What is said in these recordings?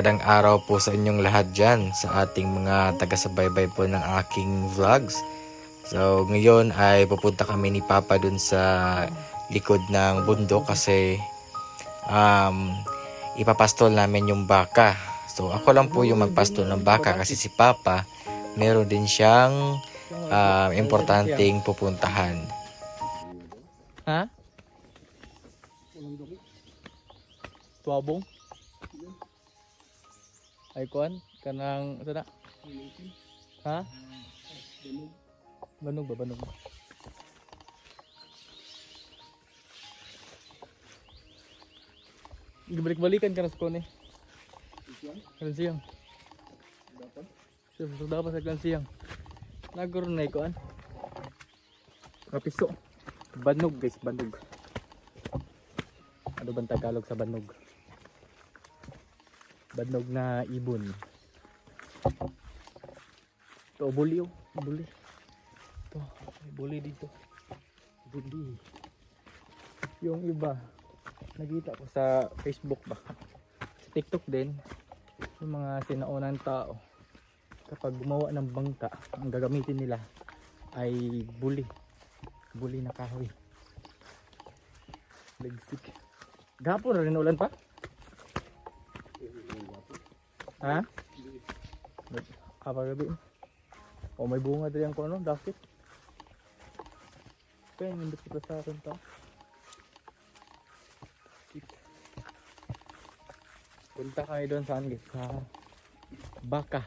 magandang araw po sa inyong lahat dyan sa ating mga taga-subaybay po ng aking vlogs. So ngayon ay pupunta kami ni Papa dun sa likod ng bundok kasi um, ipapastol namin yung baka. So ako lang po yung magpastol ng baka kasi si Papa meron din siyang um, importanteng pupuntahan. Ha? Tuwabong? Ay kuan kanang sana? Ha? Banog ba banog? ba? Gibalik-balikan ka na sa kone. Kan siyang. Siyang so, dapat sa kan siyang. Nagkaroon na ikuan. Kapiso. Banog guys, banog. Ano bang Tagalog sa banog? Banog na ibon. Ito, buli oh. Buli. Ito, may buli dito. Buli. Yung iba, nakita ko sa Facebook ba? Sa TikTok din, yung mga sinaunang tao, kapag gumawa ng bangka, ang gagamitin nila ay buli. Buli na kahoy. Legsik. Gapon rin ulan pa? Ha? Kapag gabi. O may bunga din ko ano, dapat. Kaya hindi ko sa akin ta. Punta kayo doon saan guys? Sa baka.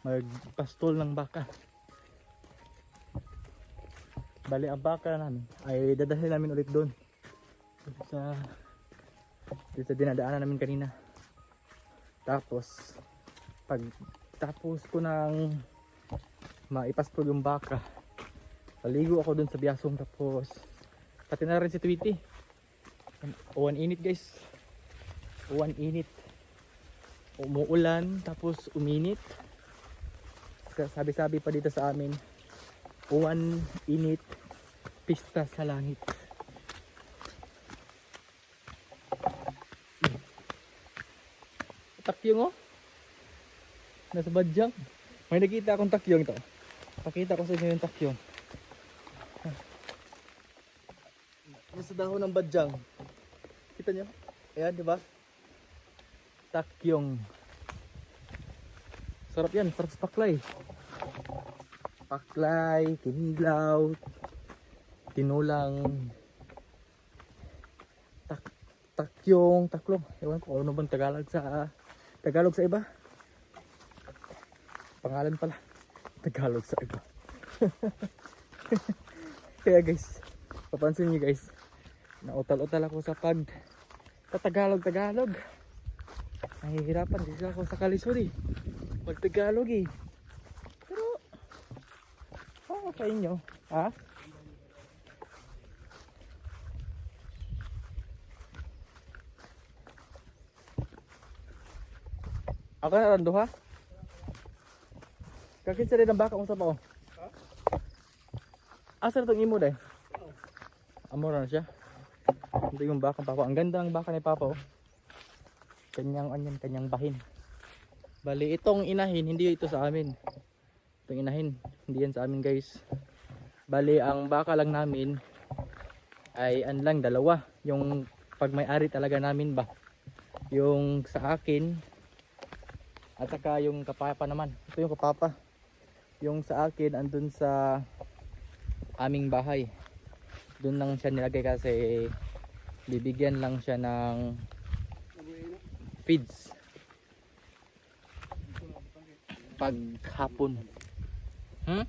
Magpastol ng baka. Bali ang baka namin ay dadalhin namin ulit doon. Sa dito dinadaanan namin kanina. Tapos pag tapos ko nang maipastol yung baka, paligo ako doon sa biyasong tapos pati na rin si Tweety. Uwan init guys. Uwan init. Umuulan tapos uminit. Sabi-sabi pa dito sa amin uwan, init, pista sa langit. Takyong oh. Nasa badyang. May nakita akong takyong ito. Pakita ko sa inyo yung takyong. Nasa dahon ng badyang. Kita nyo? Ayan, di ba? Takyong. Sarap yan, sarap sa paklay paklay, kinilaw, tinulang, tak, takyong, taklong. Ewan ko ano bang Tagalog sa Tagalog sa iba. Pangalan pala. Tagalog sa iba. Kaya guys, papansin niyo guys, nautal-utal ako sa pag Tagalog Tagalog. Nahihirapan kasi ako sa kalisuri. Pag Tagalog eh. Ano sa inyo? Ha? Ako na rando ha? Kakit sa rin ang baka mo sa pao. Asa na itong imo day? Amo na siya. Ito yung baka ng papa. Ang ganda ng baka ni papa oh. Kanyang anyan, kanyang bahin. Bali itong inahin, hindi ito sa amin. Itong inahin, hindi yan sa amin guys. Bali ang baka lang namin ay an lang dalawa. Yung pag may-ari talaga namin ba. Yung sa akin at saka yung kapapa naman. Ito yung kapapa. Yung sa akin andun sa aming bahay. Doon lang siya nilagay kasi bibigyan lang siya ng feeds pag hapon. Hmm?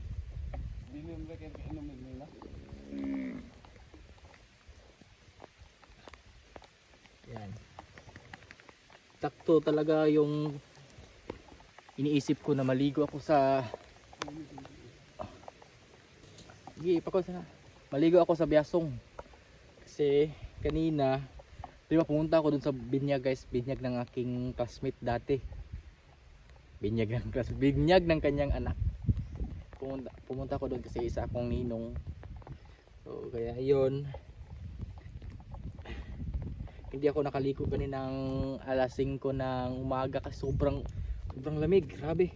Yan. Takto talaga yung iniisip ko na maligo ako sa Sige, ipako sa Maligo ako sa Biasong. Kasi kanina, di ba pumunta ako dun sa binyag guys, binyag ng aking classmate dati. Binyag ng class, binyag ng kanyang anak. Pumunta, pumunta ako doon kasi isa akong ninong. So kaya yun. Hindi ako nakaligo kaninang alas 5 ng umaga kasi sobrang sobrang lamig. Grabe.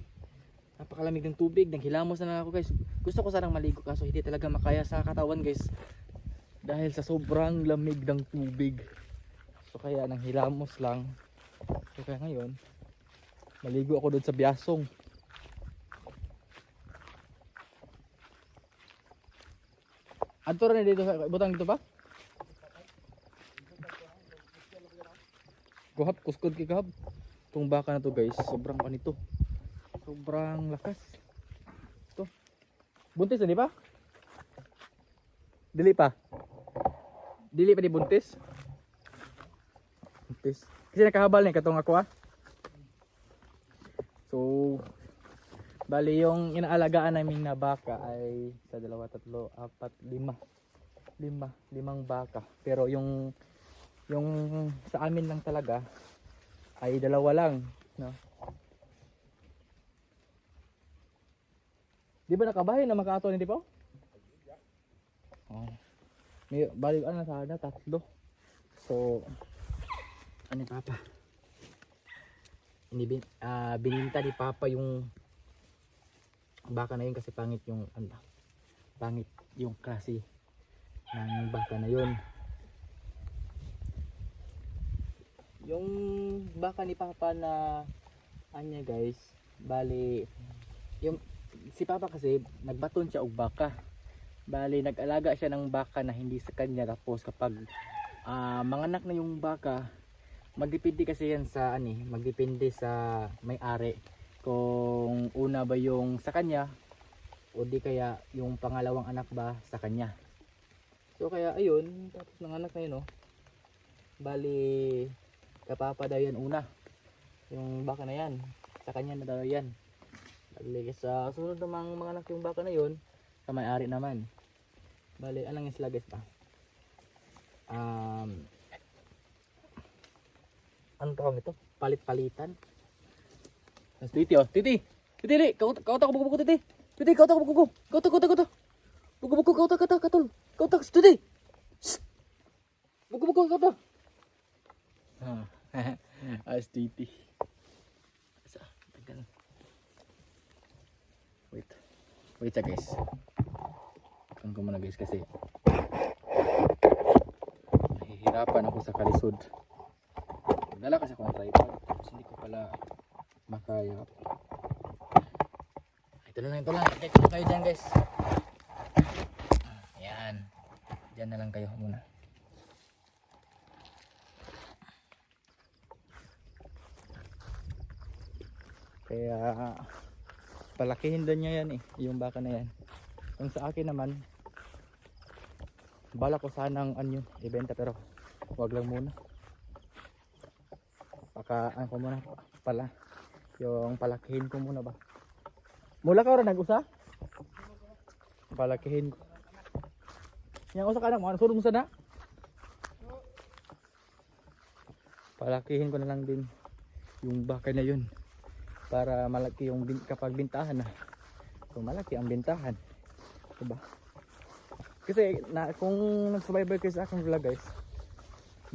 Napakalamig ng tubig. Nanghilamos na lang ako guys. Gusto ko sanang maligo kaso hindi talaga makaya sa katawan guys. Dahil sa sobrang lamig ng tubig. So kaya nanghilamos lang. So kaya ngayon, maligo ako doon sa Biasong. Adto rin dito sa butang dito pa? Kuhap, kuskod kay kahap. Itong baka na to guys, sobrang kanito. Sobrang lakas. Ito. Buntis na di ba? Dili pa. Dili pa di buntis. Buntis. Kasi nakahabal ni katong ako ah. So, bali yung inaalagaan namin na baka ay sa dalawa, tatlo, apat, lima. Lima, limang baka. Pero yung yung sa amin lang talaga ay dalawa lang, no? Di ba nakabahay na makato ni po? Oh. May bali ano sana tatlo. So ano Papa? Inibin, ah bininta ni Papa yung baka na yun kasi pangit yung ano pangit yung klase ng baka na yun. Yung baka ni Papa na anya guys, bali yung si Papa kasi nagbaton siya og baka. Bali nag-alaga siya ng baka na hindi sa kanya tapos kapag ah, manganak na yung baka, magdepende kasi yan sa ani, magdepende sa may-ari kung una ba yung sa kanya o di kaya yung pangalawang anak ba sa kanya. So kaya ayun, tapos nanganak na yun oh. Bali kapapa daw yan una. Yung baka na yan. Sa kanya na daw yan. Bali sa sunod namang mga anak yung baka na yun, sa may-ari naman. Bali, alang yung guys pa. Um, ano tawag ito? Palit-palitan. Tapos titi oh, titi! Titi, titi! Kauta, kauta ko buko titi! Titi, kauta ko buko Kauta, kauta, kauta! Buko, buko, kauta, kauta, katol! Kauta, titi! Buko, buko, kauta! Ah, as titi. Asa, tagal. Wait. Wait sa guys. Ang ko muna guys kasi nahihirapan ako sa kalisod. Nagdala kasi ako ng tripod. Hindi ko pala makaya. Ito na lang, ito lang. Check lang kayo dyan guys. Ayan. Dyan na lang kayo muna. Kaya palakihin din niya yan eh, yung baka na yan. Yung sa akin naman, bala ko sanang ano ibenta pero wag lang muna. Baka ano ko muna pala, yung palakihin ko muna ba. Mula ka rin nag-usa? Palakihin ko. Yang usa ka na, mga surong sa na? Palakihin ko na lang din yung baka na yun para malaki yung bin, kapag bintahan na kung malaki ang bintahan diba? Kasi na, kung nagsubaybay kayo sa aking vlog guys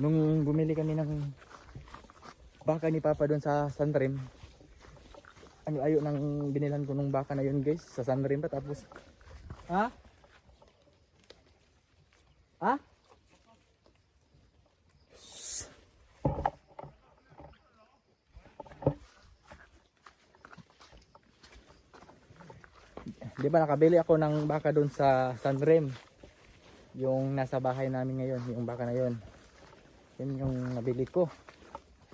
nung bumili kami ng baka ni Papa doon sa Sunrim ano ayo nang binilan ko nung baka na yun guys sa Sunrim pa tapos ha? Ha Di ba nakabili ako ng baka doon sa Sunrim. Yung nasa bahay namin ngayon, yung baka na yun. Yun yung nabili ko.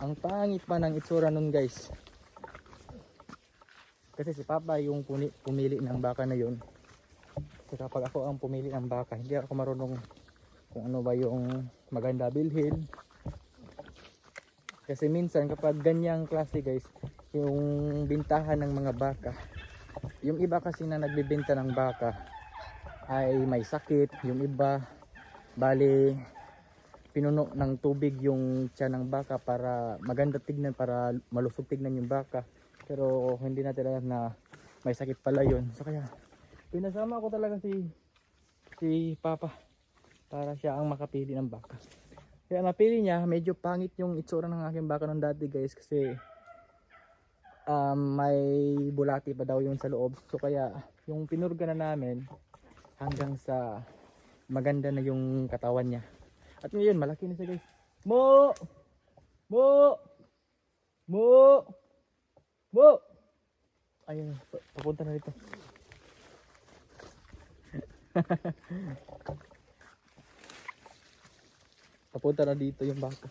Ang pangit pa ng itsura nun guys. Kasi si Papa yung pumili ng baka na yun. Kasi kapag ako ang pumili ng baka, hindi ako marunong kung ano ba yung maganda bilhin. Kasi minsan kapag ganyang klase guys, yung bintahan ng mga baka, yung iba kasi na nagbebenta ng baka ay may sakit, yung iba bali pinuno ng tubig yung tiyan ng baka para maganda tignan para malusog tignan yung baka. Pero hindi natin alam na may sakit pala yun. So kaya pinasama ko talaga si si papa para siya ang makapili ng baka. Kaya napili niya, medyo pangit yung itsura ng aking baka nung dati guys kasi um, may bulati pa daw yun sa loob. So kaya yung pinurga na namin hanggang sa maganda na yung katawan niya. At ngayon malaki na siya guys. Mo! Mo! Mo! Mo! Ayun, pa- papunta na dito. Papunta na dito yung baka.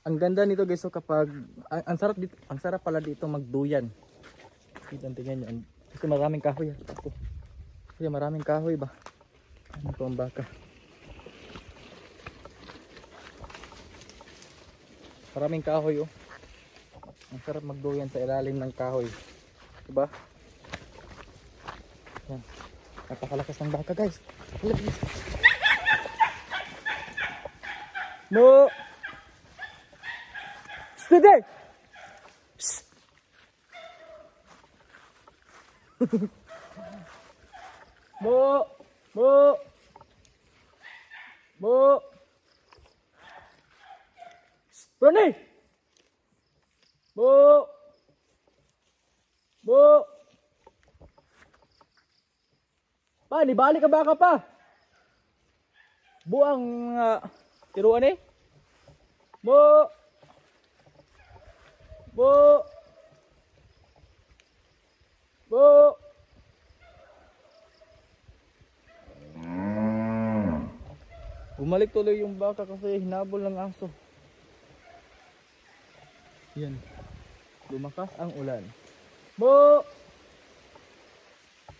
Ang ganda nito guys so kapag ang, ang sarap dito, ang sarap pala dito magduyan. Ang tingnan niyo. ang- Kasi maraming kahoy. ah. Ako. Kasi maraming kahoy ba? Ano to ang baka? Maraming kahoy oh. Ang sarap magduyan sa ilalim ng kahoy. Diba? Yan. Napakalakas ng baka guys. No! Psst. Mo! Mo! Mo! Ronnie! Mo! Mo! Pa, di balik ka ba ka pa? Buang uh, tiruan eh? Mo! Mo! Mo! Bumalik tuloy yung baka kasi hinabol ng aso. Yan. Lumakas ang ulan. Mo!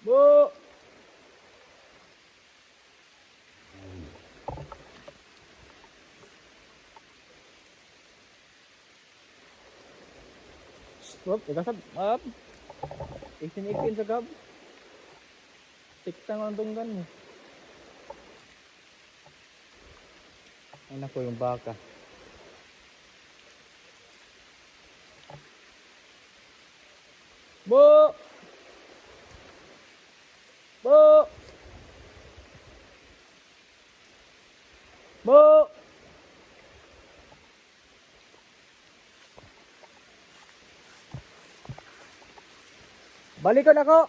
Mo! Stop, ikasab, up. Isin-ikin sa gab. Tiktang ang tunggan mo. Ay nako yung baka. Bo! Bo! Balikan ako!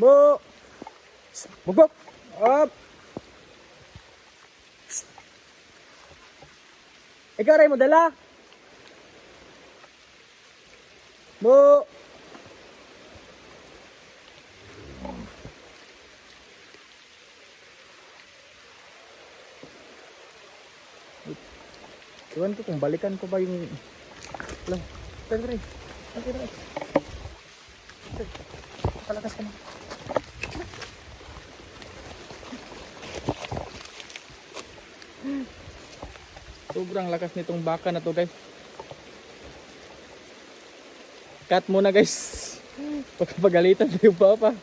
Bo! Bugok! Up! Ikaw rin mo dala? Mo! Iwan ko kung balikan ko ba yung... Lang. Tara, tara. Palakas ka na. Sobrang lakas nitong baka na to guys. Cut muna guys. Pagkapagalitan na yung papa.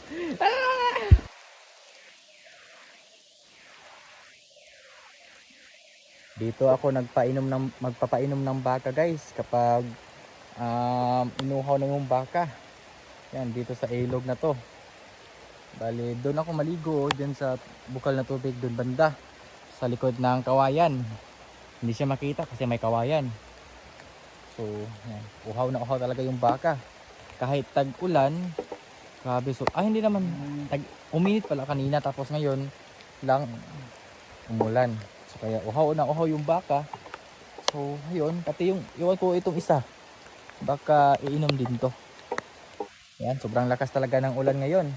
Dito ako nagpainom ng magpapainom ng baka guys kapag um, inuhaw na yung baka. Yan dito sa ilog na to. Bali doon ako maligo diyan sa bukal na tubig doon banda sa likod ng kawayan. Hindi siya makita kasi may kawayan. So, yan. uhaw na uhaw talaga yung baka. Kahit tag-ulan, grabe so, ah hindi naman, tag, uminit pala kanina tapos ngayon lang umulan. So, kaya uhaw na uhaw yung baka. So, ayun, pati yung, iwan ko itong isa. Baka iinom din to. Yan, sobrang lakas talaga ng ulan ngayon.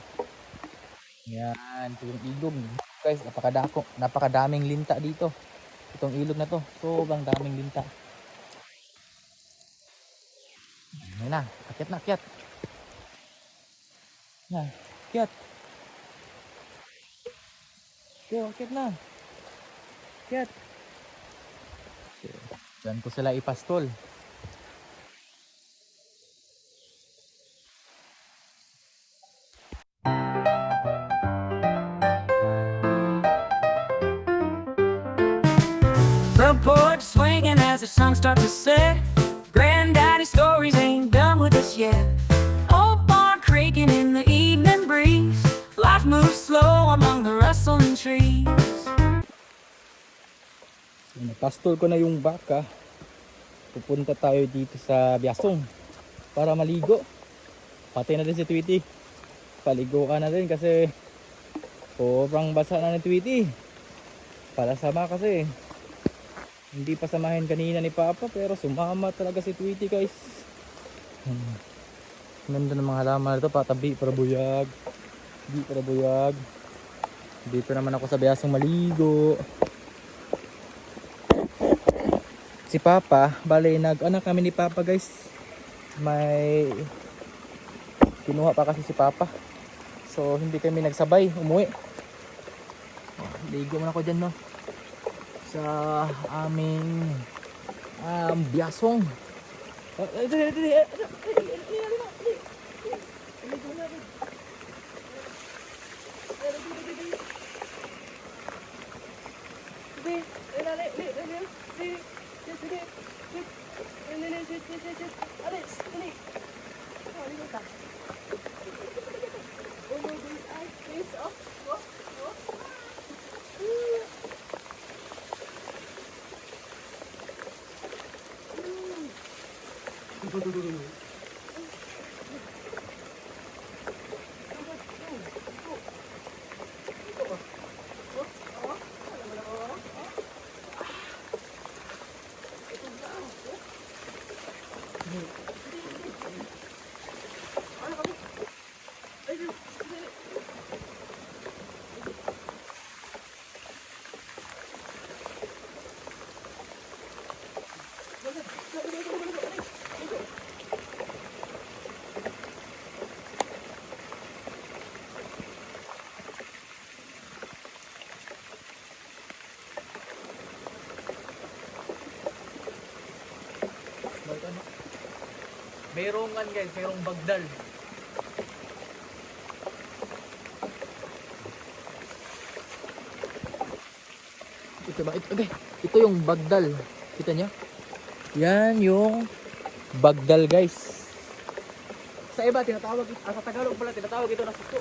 Yan, yung ilog. Guys, napakadako, napakadaming linta dito. Itong ilog na to, sobrang daming linta. Ayan na, akyat na, akyat. Yan, akyat. Yo, akyat na. Akyat. Diyan ko sila ipastol. Start to set. Granddaddy stories ain't done with us yet. Old barn creaking in the evening breeze. Life moves slow among the rustling trees. Napastol ko na yung baka. Pupunta tayo dito sa Biasong para maligo. Pati na din si Tweety. Paligo ka na din kasi sobrang basa na ni Tweety. Para sama kasi. Hindi pa samahin kanina ni Papa pero sumama talaga si Tweety guys. Hmm. Ganda ng mga halaman ito. Patabi para buyag. Di para buyag. Dito naman ako sa Biasong maligo. si Papa, bale nag ano kami ni Papa guys. May kinuha pa kasi si Papa. So hindi kami nagsabay umuwi. Ligo man ako diyan no. sa aming um. Ito, ito, ito. Oh, dur dur dur. Merong kan guys, merong bagdal. Ito ba? Ito, okay. Ito yung bagdal. Kita nyo? Yan yung bagdal guys. Sa iba, tinatawag, ah, sa Tagalog pala, tinatawag ito na suso.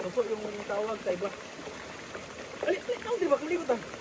Suso yung tawag sa iba di ba? Kalimot ah.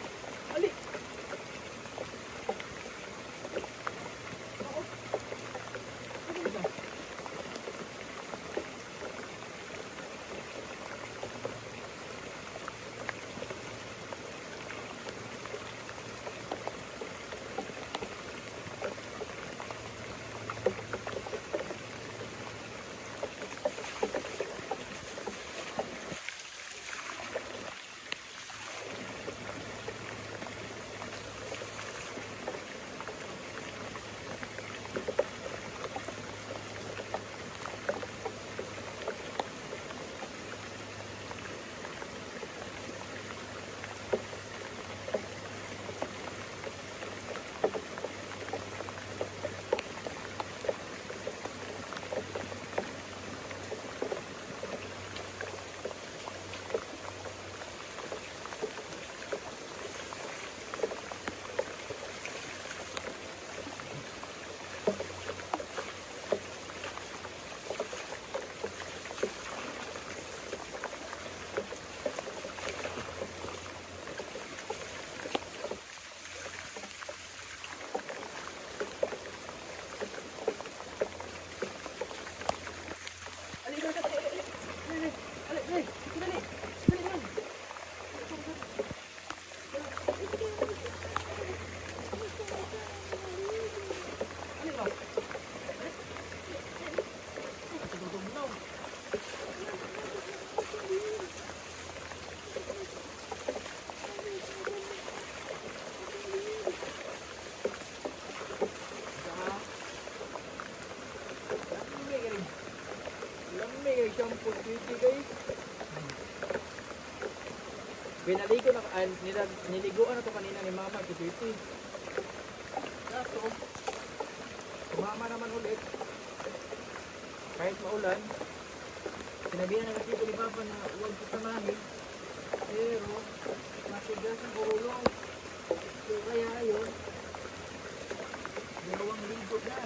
Binaligo na ah, nilag, niliguan na to kanina ni mama si Titi. Kaso, sumama naman ulit. Kahit maulan, sinabihan na kasi ko ni Papa na huwag ko samahin. Pero, matigas ang ulo. So, kaya yun, dalawang libo na.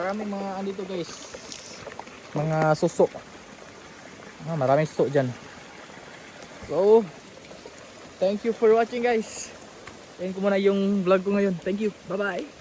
Maraming mga andito guys. Mga suso. Ah, maraming suso dyan. So, thank you for watching guys. Ayun ko muna yung vlog ko ngayon. Thank you. Bye-bye.